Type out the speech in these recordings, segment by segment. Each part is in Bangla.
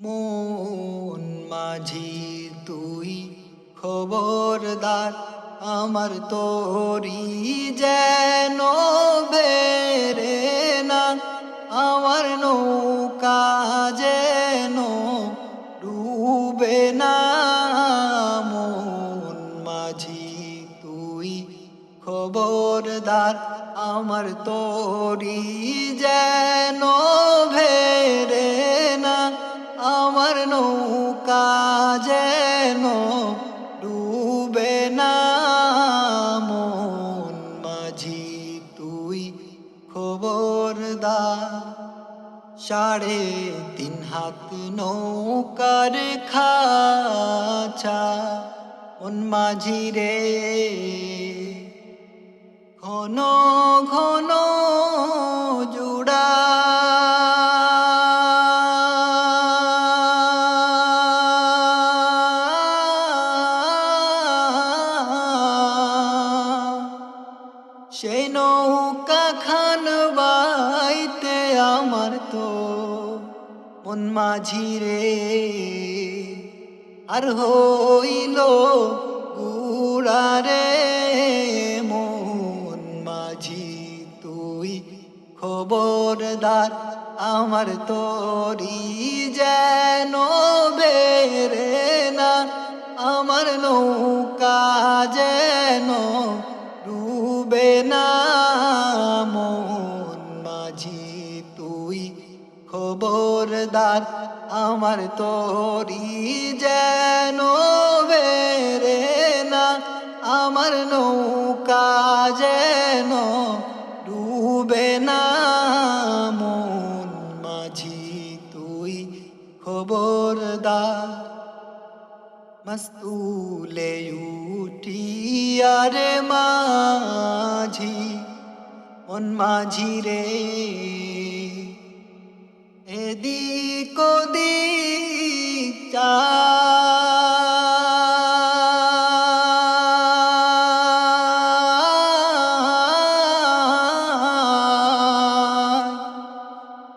মন মাঝি তুই খবরদার, আমার তোরি যেন বেরে না, আমার নৌকা যেন ডুবে না। মন মাঝি তুই খবরদার, আমার তোরি যেন আমার নৌকা যেন ডুবে না, মন মাঝি তুই খবরদার। সাড়ে তিন হাত নৌকার খাচা, মন মাঝি রে। ঘন ঘন সেই নৌকা খান বাইতে আমার তো মন মাঝি রে। আর হইল গুড়ারে মন মাঝি, তুই খবরদার আমার তোরি যেন ডুবে না মন মাঝি। তুই খবরদার, আমার তোরি যেন বেরে না, আমার নৌকা যেন ডুবে না। মন মাঝি তুই খবরদার, মস্তুলে উঠিয়ারে মাঝি, মন মাঝি রে। এদিক ওদিক চা।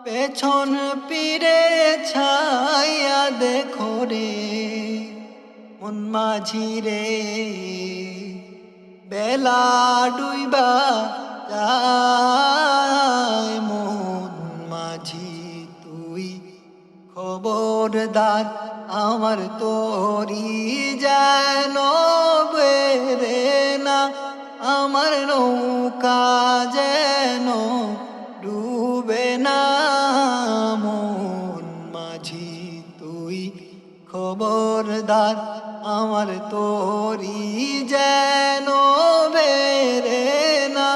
পেছন পিরে ছায়া দেখো রে, মন মাঝি রে। বেলা ডুইবা যায় মন মাঝি তুই। খবরদার আমার তোরি যেন বেরে না, আমার নৌকা যেন ডুবে না। মন মাঝি তুই খবরদার আমার তোরি যেন বেরে না,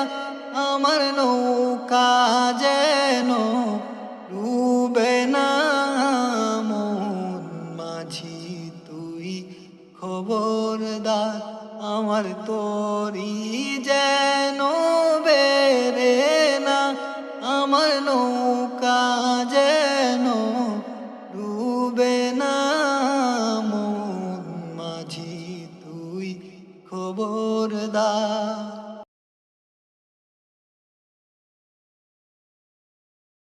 আমার নৌকা যেন ডুবে না। মন মাঝি তুই খবরদার, আমার তোরি যেন খবরদার।